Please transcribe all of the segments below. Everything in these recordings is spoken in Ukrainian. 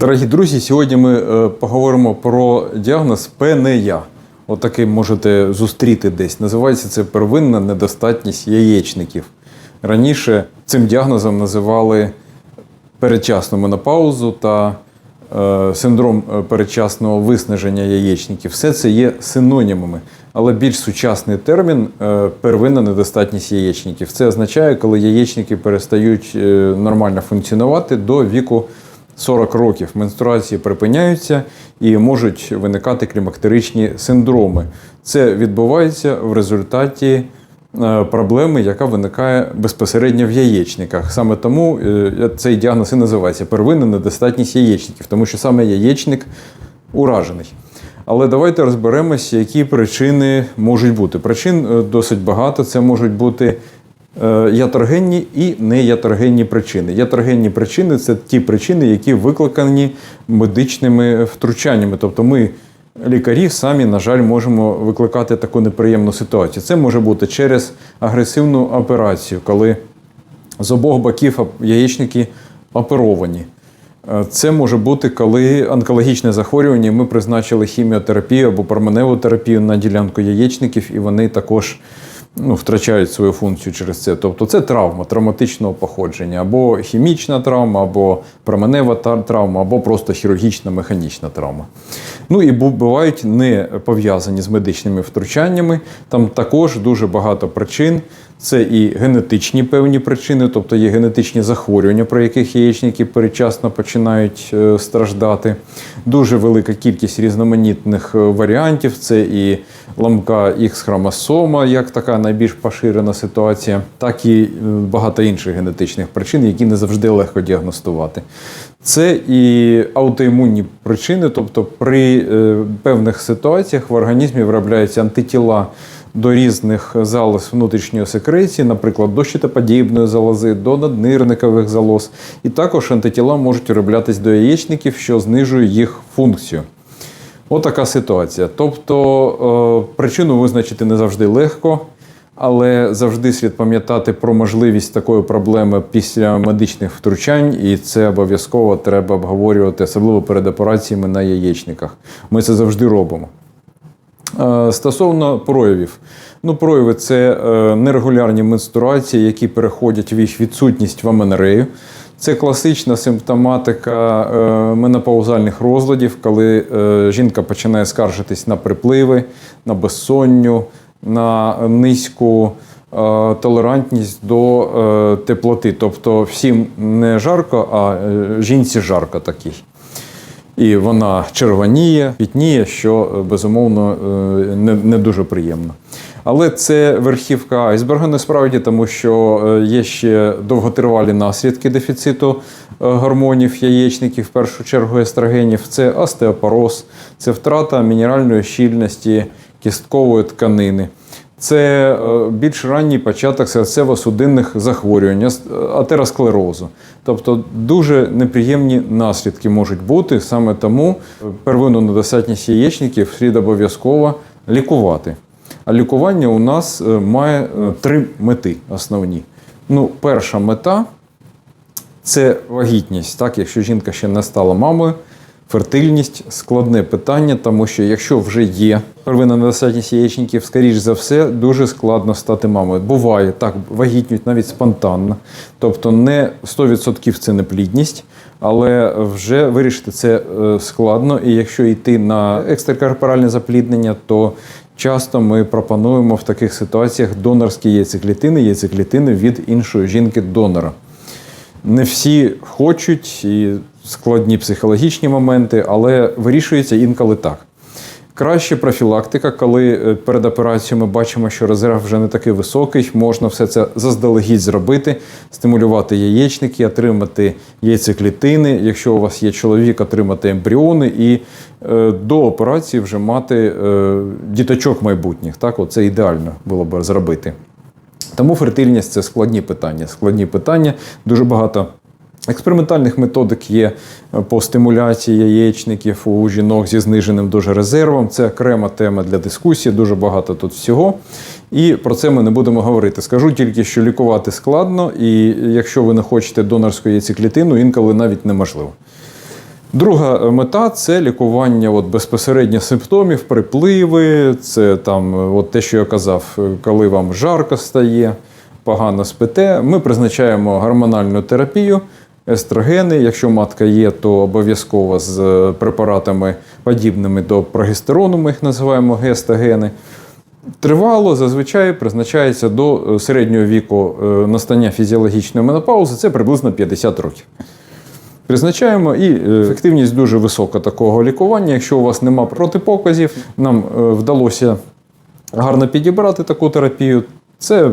Дорогі друзі, сьогодні ми е, поговоримо про діагноз ПНЯ. Отакий можете зустріти десь. Називається це первинна недостатність яєчників. Раніше цим діагнозом називали передчасну менопаузу та е, синдром е, передчасного виснаження яєчників. Все це є синонімами. Але більш сучасний термін первинна недостатність яєчників. Це означає, коли яєчники перестають нормально функціонувати до віку 40 років. Менструації припиняються і можуть виникати клімактеричні синдроми. Це відбувається в результаті е, проблеми, яка виникає безпосередньо в яєчниках. Саме тому е, цей діагноз і називається первинна недостатність яєчників, тому що саме яєчник уражений. Але давайте розберемося, які причини можуть бути. Причин е, досить багато. Це можуть бути е, ятрогенні і неятрогенні причини. Ятрогенні причини це ті причини, які викликані медичними втручаннями. Тобто ми, лікарі, самі, на жаль, можемо викликати таку неприємну ситуацію. Це може бути через агресивну операцію, коли з обох боків яєчники оперовані. Е, Це може бути, коли онкологічне захворювання, ми призначили хіміотерапію або променеву терапію на ділянку яєчників, і вони також ну, втрачають свою функцію через це. Тобто це травма травматичного походження, або хімічна травма, або променева травма, або просто хірургічна механічна травма. Ну і бувають не пов'язані з медичними втручаннями. Там також дуже багато причин. Це і генетичні певні причини, тобто є генетичні захворювання, про яких яєчники передчасно починають е, страждати. Дуже велика кількість різноманітних е, варіантів. Це і ламка Х-хромосома, як така найбільш поширена ситуація, так і е, багато інших генетичних причин, які не завжди легко діагностувати. Це і аутоімунні причини, тобто при е, певних ситуаціях в організмі виробляються антитіла до різних залоз внутрішньої секреції, наприклад, до щитоподібної залози, до наднирникових залоз. І також антитіла можуть вироблятись до яєчників, що знижує їх функцію. Отака ситуація. Тобто е, причину визначити не завжди легко, але завжди слід пам'ятати про можливість такої проблеми після медичних втручань, і це обов'язково треба обговорювати, особливо перед операціями на яєчниках. Ми це завжди робимо. Е, Стосовно проявів. Ну, прояви це е, нерегулярні менструації, які переходять в їх відсутність в аменорею. Це класична симптоматика е, менопаузальних розладів, коли е, жінка починає скаржитись на припливи, на безсонню, на низьку е, толерантність до теплоти. Тобто всім не жарко, а жінці жарко такий. І вона червоніє, пітніє, що безумовно не дуже приємно. Але це верхівка айсберга насправді, тому що е, є ще довготривалі наслідки дефіциту е, гормонів яєчників, в першу чергу естрогенів. Це остеопороз, це втрата мінеральної щільності кісткової тканини. Це е, більш ранній початок серцево-судинних захворювань, атеросклерозу. Тобто дуже неприємні наслідки можуть бути. Саме тому первинну недостатність яєчників слід обов'язково лікувати. А лікування у нас е, має е, три мети основні. Ну, перша мета це вагітність, так, якщо жінка ще не стала мамою. Фертильність складне питання, тому що якщо вже є первинна недостатність яєчників, скоріш за все, дуже складно стати мамою. Буває так, вагітнюють навіть спонтанно. Тобто не 100% це не плідність, але вже вирішити це е, складно. І якщо йти на екстракорпоральне запліднення, то часто ми пропонуємо в таких ситуаціях донорські яйцеклітини, яйцеклітини від іншої жінки-донора. Не всі хочуть і складні психологічні моменти, але вирішується інколи так. Краще профілактика, коли е, перед операцією ми бачимо, що резерв вже не такий високий, можна все це заздалегідь зробити, стимулювати яєчники, отримати яйцеклітини. Якщо у вас є чоловік, отримати ембріони і е, до операції вже мати е, діточок майбутніх. Так, Оце ідеально було б зробити. Тому фертильність це складні питання. Складні питання, дуже багато. Експериментальних методик є е, по стимуляції яєчників у жінок зі зниженим дуже резервом. Це окрема тема для дискусії, дуже багато тут всього. І про це ми не будемо говорити. Скажу тільки, що лікувати складно, і якщо ви не хочете донорську яйцеклітину, інколи навіть неможливо. Друга е, мета це лікування от, безпосередньо симптомів, припливи. Це там, е, от те, що я казав, коли вам жарко стає, погано спите. Ми призначаємо гормональну терапію, естрогени. Якщо матка є, то обов'язково з е, препаратами подібними до прогестерону, ми їх називаємо гестогени. Тривало зазвичай призначається до е, середнього віку е, настання фізіологічної менопаузи, це приблизно 50 років. Призначаємо і ефективність дуже висока такого лікування. Якщо у вас нема протипоказів, нам вдалося гарно підібрати таку терапію. Це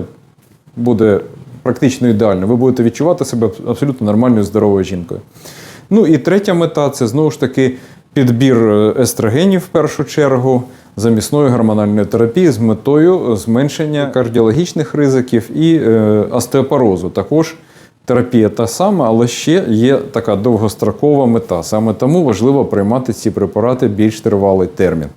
буде практично ідеально. Ви будете відчувати себе абсолютно нормальною здоровою жінкою. Ну і третя мета це знову ж таки підбір е, естрогенів в першу чергу замісної гормональної терапії з метою зменшення кардіологічних ризиків і е, остеопорозу. Також терапія та сама, але ще є така довгострокова мета. Саме тому важливо приймати ці препарати більш тривалий термін.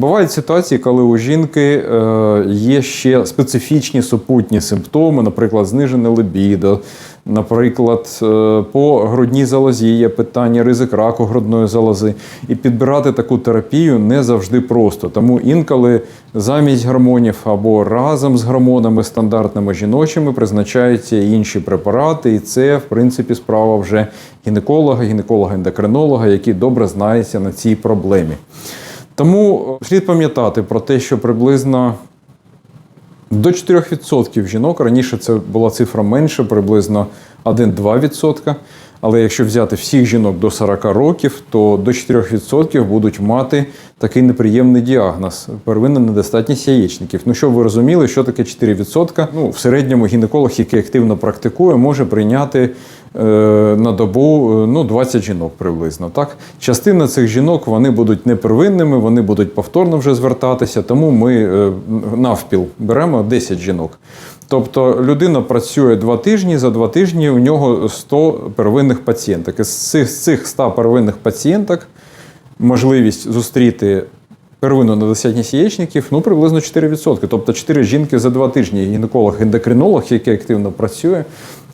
Бувають ситуації, коли у жінки е, є ще специфічні супутні симптоми, наприклад, знижене либідо, наприклад, е, по грудній залозі є питання, ризик раку грудної залози. І підбирати таку терапію не завжди просто. Тому інколи замість гормонів або разом з гормонами стандартними жіночими призначаються інші препарати, і це, в принципі, справа вже гінеколога, гінеколога-ендокринолога, який добре знається на цій проблемі. Тому слід пам'ятати про те, що приблизно до 4% жінок раніше це була цифра менше, приблизно 1-2%. Але якщо взяти всіх жінок до 40 років, то до 4% будуть мати такий неприємний діагноз первинна недостатність яєчників. Ну, щоб ви розуміли, що таке 4%? Ну, в середньому гінеколог, який активно практикує, може прийняти е, на добу е, ну, 20 жінок приблизно. Так? Частина цих жінок вони будуть непервинними, вони будуть повторно вже звертатися, тому ми е, навпіл беремо 10 жінок. Тобто людина працює два тижні, за два тижні у нього 100 первинних пацієнток. Із цих, цих 100 первинних пацієнток можливість зустріти первинну недостатність яєчників ну, приблизно 4%. Тобто 4 жінки за два тижні гінеколог-ендокринолог, який активно працює,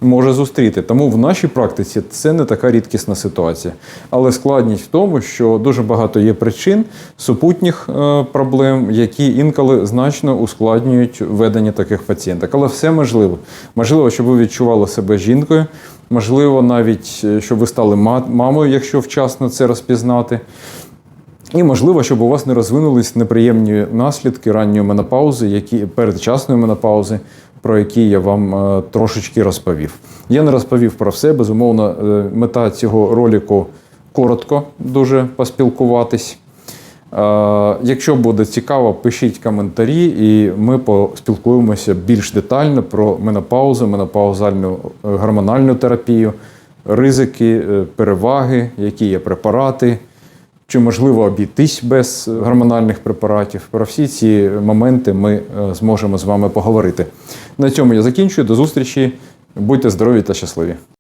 може зустріти. Тому в нашій практиці це не така рідкісна ситуація. Але складність в тому, що дуже багато є причин супутніх е, проблем, які інколи значно ускладнюють ведення таких пацієнток. Але все можливо. Можливо, щоб ви відчували себе жінкою. Можливо, навіть е, щоб ви стали мамою, якщо вчасно це розпізнати. І можливо, щоб у вас не розвинулись неприємні наслідки ранньої менопаузи, які передчасної менопаузи, про які я вам е, трошечки розповів. Я не розповів про все. Безумовно, е, мета цього ролику коротко дуже поспілкуватись. Е, Якщо буде цікаво, пишіть коментарі, і ми поспілкуємося більш детально про менопаузу, менопаузальну гормональну терапію, ризики, переваги, які є препарати, чи можливо обійтись без гормональних препаратів. Про всі ці моменти ми е, зможемо з вами поговорити. На цьому я закінчую. До зустрічі. Будьте здорові та щасливі!